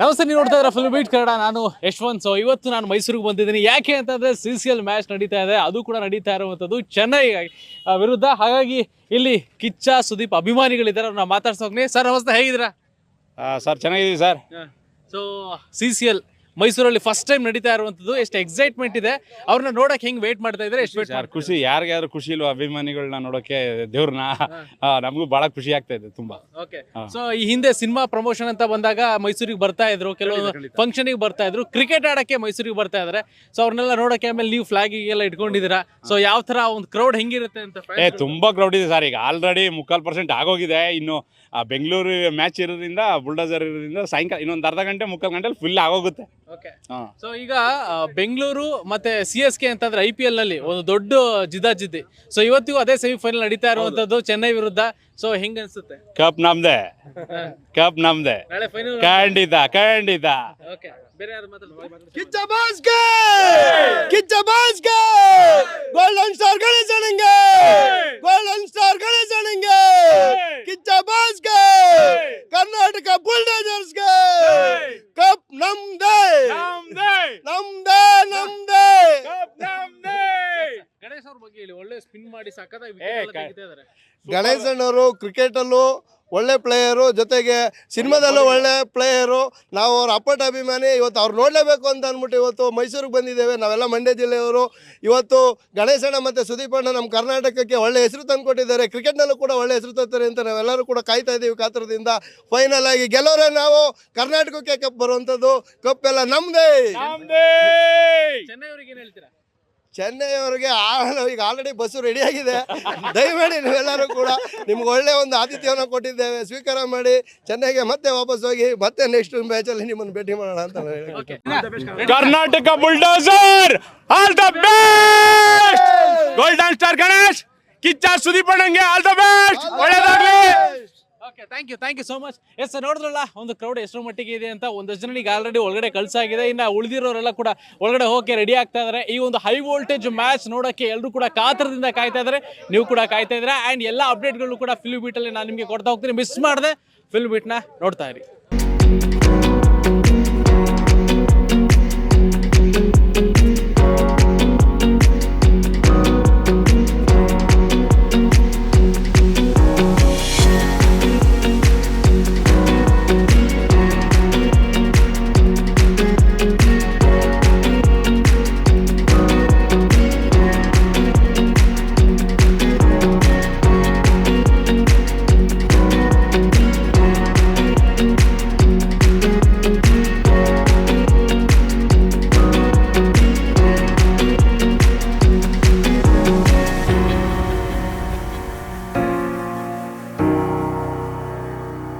ನಮಸ್ತೆ ನೀವು ನೋಡ್ತಾ ಇದ್ರೆ ಫುಲ್ ಬೀಟ್ ಕನ್ನಡ. ನಾನು ಯಶವಂತ್. ಸೊ ಇವತ್ತು ನಾನು ಮೈಸೂರಿಗೆ ಬಂದಿದ್ದೀನಿ. ಯಾಕೆ ಅಂತಂದ್ರೆ ಸಿ ಸಿ ಎಲ್ ಮ್ಯಾಚ್ ನಡೀತಾ ಇದೆ. ಅದು ಕೂಡ ನಡೀತಾ ಇರುವಂಥದ್ದು ಚೆನ್ನೈ ವಿರುದ್ಧ. ಹಾಗಾಗಿ ಇಲ್ಲಿ ಕಿಚ್ಚ ಸುದೀಪ್ ಅಭಿಮಾನಿಗಳಿದ್ದಾರೆ. ಅವ್ರನ್ನ ಮಾತಾಡ್ಸೋಗ್ನಿ ಸರ್ ನಮಸ್ತೆ. ಹೇಗಿದ್ದೀರಾ? ಸರ್ ಚೆನ್ನಾಗಿದ್ದೀವಿ sir. So C C L ಮೈಸೂರಲ್ಲಿ ಫಸ್ಟ್ ಟೈಮ್ ನಡೀತಾ ಇರುವಂತದ್ದು ಎಷ್ಟು ಎಕ್ಸೈಟ್ಮೆಂಟ್ ಇದೆ. ಅವ್ರನ್ನ ನೋಡಕ್ಕೆ ಹೆಂಗ್ ವೇಟ್ ಮಾಡ್ತಾ ಇದ್ರೆ ಎಷ್ಟು ವೇಟ್ ಖುಷಿ ಯಾರಿಗಾದ್ರೂ ಖುಷಿ ಇಲ್ವಾ ಅಭಿಮಾನಿಗಳನ್ನ ನೋಡೋಕೆ ದೇವ್ರನ್ನ ನಮಗೂ ಬಹಳ ಖುಷಿ ಆಗ್ತಾ ಇದೆ ತುಂಬಾ. ಓಕೆ. ಸೊ ಈ ಹಿಂದೆ ಸಿನಿಮಾ ಪ್ರಮೋಷನ್ ಅಂತ ಬಂದಾಗ ಮೈಸೂರಿಗೆ ಬರ್ತಾ ಇದ್ರು ಕೆಲವು ಫಂಕ್ಷನಿಗೆ ಬರ್ತಾ ಇದ್ರು ಕ್ರಿಕೆಟ್ ಆಡಕ್ಕೆ ಮೈಸೂರಿಗೆ ಬರ್ತಾ ಇದಾರೆ. ಸೊ ಅವ್ರನ್ನೆಲ್ಲ ನೋಡಕ್ಕೆ ಆಮೇಲೆ ನೀವು ಫ್ಲಾಗ್ ಎಲ್ಲ ಇಟ್ಕೊಂಡಿದ್ದೀರಾ. ಸೊ ಯಾವ ತರ ಒಂದು ಕ್ರೌಡ್ ಹೆಂಗಿರುತ್ತೆ ಅಂತ ಏ ತುಂಬಾ ಕ್ರೌಡ್ ಇದೆ ಸರ್ ಈಗ. ಆಲ್ರೆಡಿ ಮುಕ್ಕಾಲ್ ಪರ್ಸೆಂಟ್ ಆಗೋಗಿದೆ. ಇನ್ನು ಬೆಂಗಳೂರು ಮ್ಯಾಚ್ ಇರೋದ್ರಿಂದ ಬುಲ್ಡೋಸರ್ ಇರೋದ್ರಿಂದ ಸಾಯಂಕಾಲ ಇನ್ನೊಂದು ಅರ್ಧ ಗಂಟೆ ಮುಕ್ಕಾಲ್ ಗಂಟೆಲಿ ಫುಲ್ ಆಗೋಗುತ್ತೆ. ಸೊ ಈಗ ಬೆಂಗಳೂರು ಮತ್ತೆ ಸಿ ಎಸ್ ಕೆ ಅಂತಂದ್ರೆ ಐ ಪಿ ಎಲ್ನಲ್ಲಿ ಒಂದು ದೊಡ್ಡ ಜಿದ್ದಾಜಿದ್ದಿ ಸೊ ಇವತ್ತಿಗೂ ಅದೇ ಸೆಮಿಫೈನಲ್ ನಡೀತಾ ಇರುವಂತದ್ದು ಚೆನ್ನೈ ವಿರುದ್ಧ. ಸೊ ಹೆಂಗ್ ಅನ್ಸುತ್ತೆ? ಕಪ್ ನಮ್ದೆ. ಕಪ್ ನಮ್ದೆ. ನಾಳೆ ಫೈನಲ್ ಖಂಡಿತ ಖಂಡಿತ. ಓಕೆ ಬೇರೆ ಯಾರು ಮಾತಾಡ್ತಾರೆ? ಕಿಚ್ಚ ಬಾಸ್ಗೆ ಕಿಚ್ಚ ಬಾಸ್ಗೆ ಗೋಲ್ಡನ್ ಸ್ಟಾರ್ ಗಣೇಶನಿಗೆ ಗೋಲ್ಡನ್ ಸ್ಟಾರ್ ಗಣೇಶನಿಗೆ ಕಿಚ್ಚ ಬಾಸ್ಗೆ ಕರ್ನಾಟಕ ಬುಲ್ಡೋಜರ್ಸ್ಗೆ ಕಪ್ ನಮ್ದೇ ನಮ್ದೇ ನಮ್ದೇ ಗಣೇಶ್ ಅವ್ರ ಬಗ್ಗೆ ಇಲ್ಲಿ ಒಳ್ಳೆ ಸ್ಪಿನ್ ಮಾಡಿ ಇದಾರೆ. ಗಣೇಶಣ್ಣವರು ಕ್ರಿಕೆಟಲ್ಲೂ ಒಳ್ಳೆ ಪ್ಲೇಯರು ಜೊತೆಗೆ ಸಿನಿಮಾದಲ್ಲೂ ಒಳ್ಳೆ ಪ್ಲೇಯರು ನಾವು ಅವ್ರ ಅಪ್ಪಟ ಅಭಿಮಾನಿ ಇವತ್ತು ಅವ್ರು ನೋಡಲೇಬೇಕು ಅಂತ ಅಂದ್ಬಿಟ್ಟು ಇವತ್ತು ಮೈಸೂರಿಗೆ ಬಂದಿದ್ದೇವೆ. ನಾವೆಲ್ಲ ಮಂಡ್ಯ ಜಿಲ್ಲೆಯವರು. ಇವತ್ತು ಗಣೇಶಣ್ಣ ಮತ್ತು ಸುದೀಪ್ ಅಣ್ಣ ನಮ್ಮ ಕರ್ನಾಟಕಕ್ಕೆ ಒಳ್ಳೆ ಹೆಸರು ತಂದುಕೊಟ್ಟಿದ್ದಾರೆ ಕ್ರಿಕೆಟ್ನಲ್ಲೂ ಕೂಡ ಒಳ್ಳೆ ಹೆಸರು ತರ್ತಾರೆ ಅಂತ ನಾವೆಲ್ಲರೂ ಕೂಡ ಕಾಯ್ತಾ ಇದ್ದೀವಿ ಕಾತರದಿಂದ. ಫೈನಲ್ ಆಗಿ ಗೆಲ್ಲೋರೆ ನಾವು ಕರ್ನಾಟಕಕ್ಕೆ ಕಪ್ ಬರುವಂಥದ್ದು. ಕಪ್ ಎಲ್ಲ ನಮ್ಮದೇ ಚೆನ್ನೈ ಅವ್ರಿಗೆ ಏನು ಹೇಳ್ತೀರಾ? ಚೆನ್ನೈ ಅವರಿಗೆ ಈಗ ಆಲ್ರೆಡಿ ಬಸ್ಸು ರೆಡಿ ಆಗಿದೆ. ದಯಮಾಡಿ ನೀವೆಲ್ಲರೂ ಕೂಡ ನಿಮ್ಗೆ ಒಳ್ಳೆ ಒಂದು ಆತಿಥ್ಯವನ್ನು ಕೊಟ್ಟಿದ್ದೇವೆ. ಸ್ವೀಕಾರ ಮಾಡಿ ಚೆನ್ನೈಗೆ ಮತ್ತೆ ವಾಪಸ್ ಹೋಗಿ ಮತ್ತೆ ನೆಕ್ಸ್ಟ್ ಮ್ಯಾಚಲ್ಲಿ ನಿಮ್ಮನ್ನು ಭೇಟಿ ಮಾಡೋಣ ಅಂತ Karnataka bulldozer all the best golden star Ganesh Kichcha Sudeep ಅಣ್ಣಂಗೆ all the best ಒಳ್ಳೇದಾಗ್ಲಿ! Thank you thank you so much yes ನೋಡಿದ್ರಲ್ಲ, ಒಂದು ಕ್ರೌಡ್ ಎಷ್ಟು ಮಟ್ಟಿಗೆ ಇದೆ ಅಂತ ಒಂದಷ್ಟು ಜನರಿಗೆ ಆಲ್ರೆಡಿ ಒಳಗಡೆ ಕಳ್ಸಾಗಿದೆ. ಇನ್ನು ಉಳಿದಿರೋರೆಲ್ಲ ಕೂಡ ಒಳಗಡೆ ಹೋಗಕ್ಕೆ ರೆಡಿ ಆಗ್ತಾ ಇದ್ದಾರೆ ಈ ಒಂದು ಹೈ ವೋಲ್ಟೇಜ್ ಮ್ಯಾಚ್ ನೋಡೋಕ್ಕೆ ಎಲ್ಲರೂ ಕೂಡ ಕಾತರದಿಂದ ಕಾಯ್ತಾ ಇದ್ದಾರೆ ನೀವು ಕೂಡ ಕಾಯ್ತಾ ಇದ್ದೀರಾ. ಆ್ಯಂಡ್ ಎಲ್ಲ ಅಪ್ಡೇಟ್ಗಳು ಕೂಡ ಫಿಲ್ಮ್ ಬೀಟಲ್ಲಿ ನಾನು ನಿಮಗೆ ಕೊಡ್ತಾ ಹೋಗ್ತೀನಿ. ಮಿಸ್ ಮಾಡಿದೆ ಫಿಲ್ಮ್ ಬೀಟ್ನ ನೋಡ್ತಾ ಇರಿ.